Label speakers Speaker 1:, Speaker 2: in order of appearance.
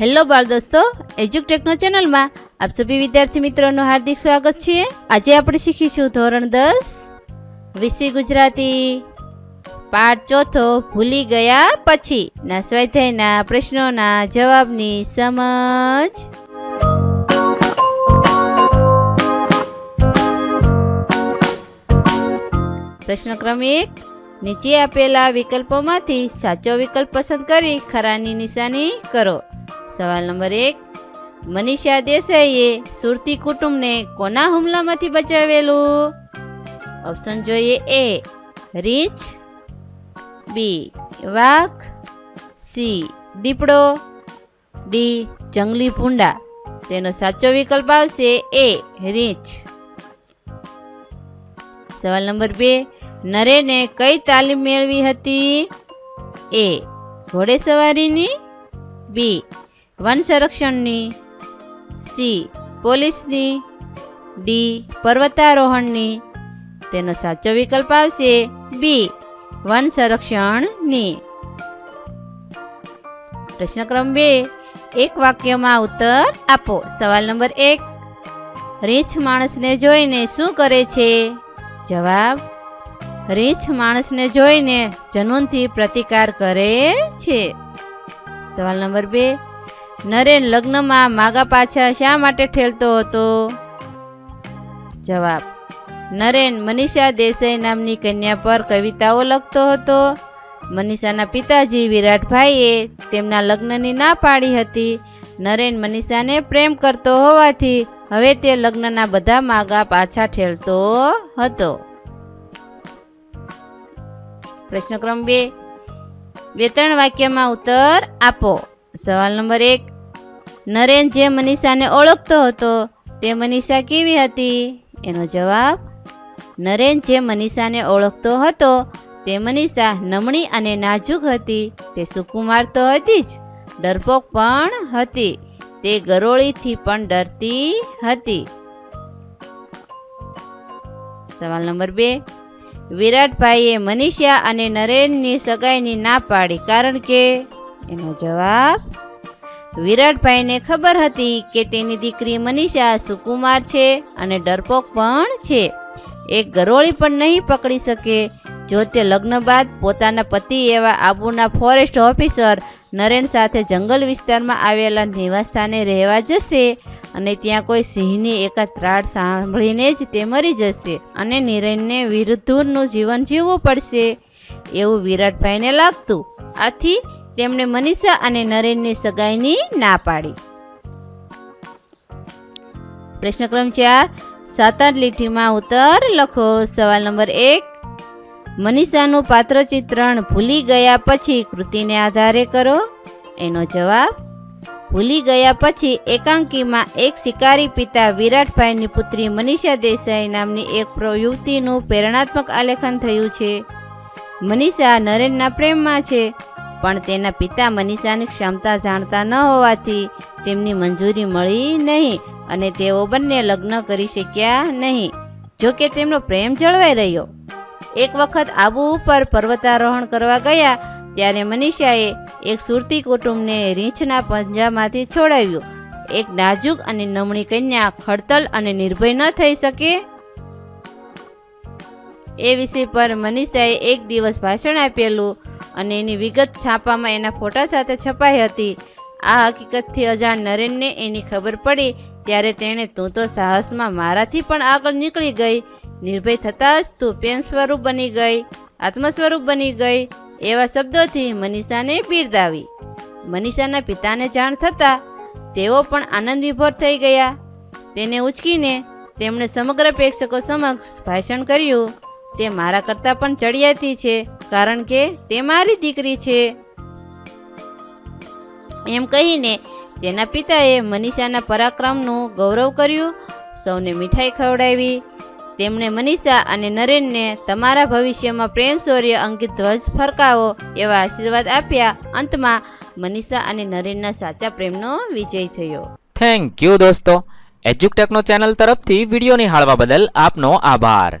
Speaker 1: Hello બાળ દોસ્તો એજ્યુકટેકનો ચેનલમાં આપ સભી વિદ્યાર્થી મિત્રોનું હાર્દિક સ્વાગત છે. આજે આપણે શીખીશું ધોરણ દસ વિષય ગુજરાતી, પાઠ ચોથો ભૂલી ગયા પછી ના સ્વાધ્યાયના પ્રશ્નોના જવાબની સમજ. પ્રશ્ન ક્રમ એક નીચે આપેલા વિકલ્પોમાંથી સાચો વિકલ્પ પસંદ કરી ખરાની નિશાની કરો. સવાલ નંબર એક, મનીષા દેસાઈએ સુરતી કુટુંબને કોના હુમલામાંથી બચાવેલું? ઓપ્શન જોઈએ એ, રીંછ, બી, વાઘ, સી, દીપડો, ડી, જંગલી ભૂંડા. તેનો સાચો વિકલ્પ આવશે એ, રીંછ. સવાલ નંબર બે, નરેને કઈ તાલીમ મેળવી હતી? એ, ઘોડેસવારીની, બી વન સંરક્ષણની સી, પોલીસની ડી, પર્વતારોહણની. તેનો સાચો વિકલ્પ આવશે બી, વન સંરક્ષણની. પ્રશ્ન ક્રમ બે, એક વાક્યમાં ઉત્તર આપો. સવાલ નંબર એક, રીંછ માણસને જોઈને શું કરે છે? જવાબ, રીંછ માણસને જોઈને જનૂનથી પ્રતિકાર કરે છે. સવાલ નંબર બે નરેન લગ્નમાં માગા પાછા શા માટે ઠેલતો હતો? જવાબ, નરેન મનીષા દેસાઈ નામની કન્યા પર કવિતાઓ લખતો હતો. મનીષાના પિતાજી વિરાટભાઈએ તેમના લગ્નની ના પાડી હતી. નરેન મનીષાને પ્રેમ કરતો હોવાથી હવે તે લગ્નના બધા માગા પાછા ઠેલતો હતો. પ્રશ્ન ક્રમ બે બે ત્રણ વાક્યમાં ઉત્તર આપો. સવાલ નંબર એક, નરેન જે મનીષાને ઓળખતો હતો, તે મનીષા કેવી હતી? એનો જવાબ, નરેન જે મનીષાને ઓળખતો હતો, તે મનીષા નમણી અને નાજુક હતી. તે સુકુમાર તો હતી જ, ડરપોક પણ હતી. તે ગરોળીથી પણ ડરતી હતી. સવાલ નંબર બે, વિરાટભાઈએ મનીષા અને નરેનની સગાઈની ના પાડી કારણ કે એનો જવાબ વિરાટભાઈને ખબર હતી કે તેની દીકરી મનીષા સુકુમાર છે અને ડરપોક પણ છે. એક ગરોળી પણ નહીં પકડી શકે. જો તે લગ્ન બાદ પોતાના પતિ એવા આબુના ફોરેસ્ટ ઓફિસર નરેન સાથે જંગલ વિસ્તારમાં આવેલા નિવાસસ્થાને રહેવા જશે અને ત્યાં કોઈ સિંહની એકાદ ત્રાડ સાંભળીને જ તે મરી જશે અને નિરેનને વિરુદ્ધનું જીવન જીવવું પડશે. એવું વિરાટભાઈને લાગતું. આથી તેમણે મનીષા અને નરેનની સગાઈની ના પાડી. પ્રશ્ન ક્રમ ચાર સાત આઠ લીટીમાં ઉત્તર લખો. સવાલ નંબર એક, મનીષાનું પાત્ર ચિત્રણ ભૂલી ગયા પછી કૃતિને આધારે કરો? એનો જવાબ, ભૂલી ગયા પછી એકાંકીમાં એક શિકારી પિતા વિરાટભાઈની પુત્રી મનીષા દેસાઈ નામની એક પ્રયુક્તિનું પ્રેરણાત્મક આલેખન થયું છે. મનીષા નરેનના પ્રેમમાં છે. પણ તેના પિતા મનીષાની ક્ષમતા જાણતા ન હોવાથી તેમની મંજૂરી મળી નહીં અને તેઓ બંને લગ્ન કરી શક્યા નહીં. જોકે તેમનો પ્રેમ જળવાઈ રહ્યો. એક વખત આબુ ઉપર પર્વતારોહણ કરવા ગયા, ત્યારે મનીષાએ એક સુરતી કુટુંબને રીંછના પંજામાંથી છોડાવ્યું. એક નાજુક અને નમણી કન્યા ખડતલ અને નિર્ભય ન થઈ શકે એ વિષય પર મનીષાએ એક દિવસ ભાષણ આપેલું અને એની વિગત છાપામાં એના ફોટા સાથે છપાઈ હતી. આ હકીકતથી અજાણ નરેનને એની ખબર પડી, ત્યારે તેણે તું તો સાહસમાં મારાથી પણ આગળ નીકળી ગઈ. નિર્ભય થતાં જ તું પ્રેમ સ્વરૂપ બની ગઈ આત્મ સ્વરૂપ બની ગઈ, એવા શબ્દોથી મનીષાને બિરદાવી મનીષાના પિતાને જાણ થતાં તેઓ પણ આનંદ વિભોર થઈ ગયા. તેને ઉચકીને તેમણે સમગ્ર પ્રેક્ષકો સમક્ષ ભાષણ કર્યું. તે મારા કરતાં પણ ચડિયાતી છે, કારણ કે તે મારી દીકરી છે. એમ કહીને તેના પિતાએ મનીષાના પરાક્રમનું ગૌરવ કર્યું, સૌને મીઠાઈ ખવડાવી. તેમણે મનીષા અને નરેનને તમારા ભવિષ્યમાં પ્રેમ, શૌર્ય, અંકિત ધ્વજ ફરકાવો એવા આશીર્વાદ આપ્યા. અંતમાં મનીષા અને નરેનના સાચા પ્રેમનો વિજય થયો.
Speaker 2: થેન્ક યુ દોસ્તો. એજ્યુકટેકનો ચેનલ તરફથી વીડિયો નિહાળવા બદલ આપનો આભાર.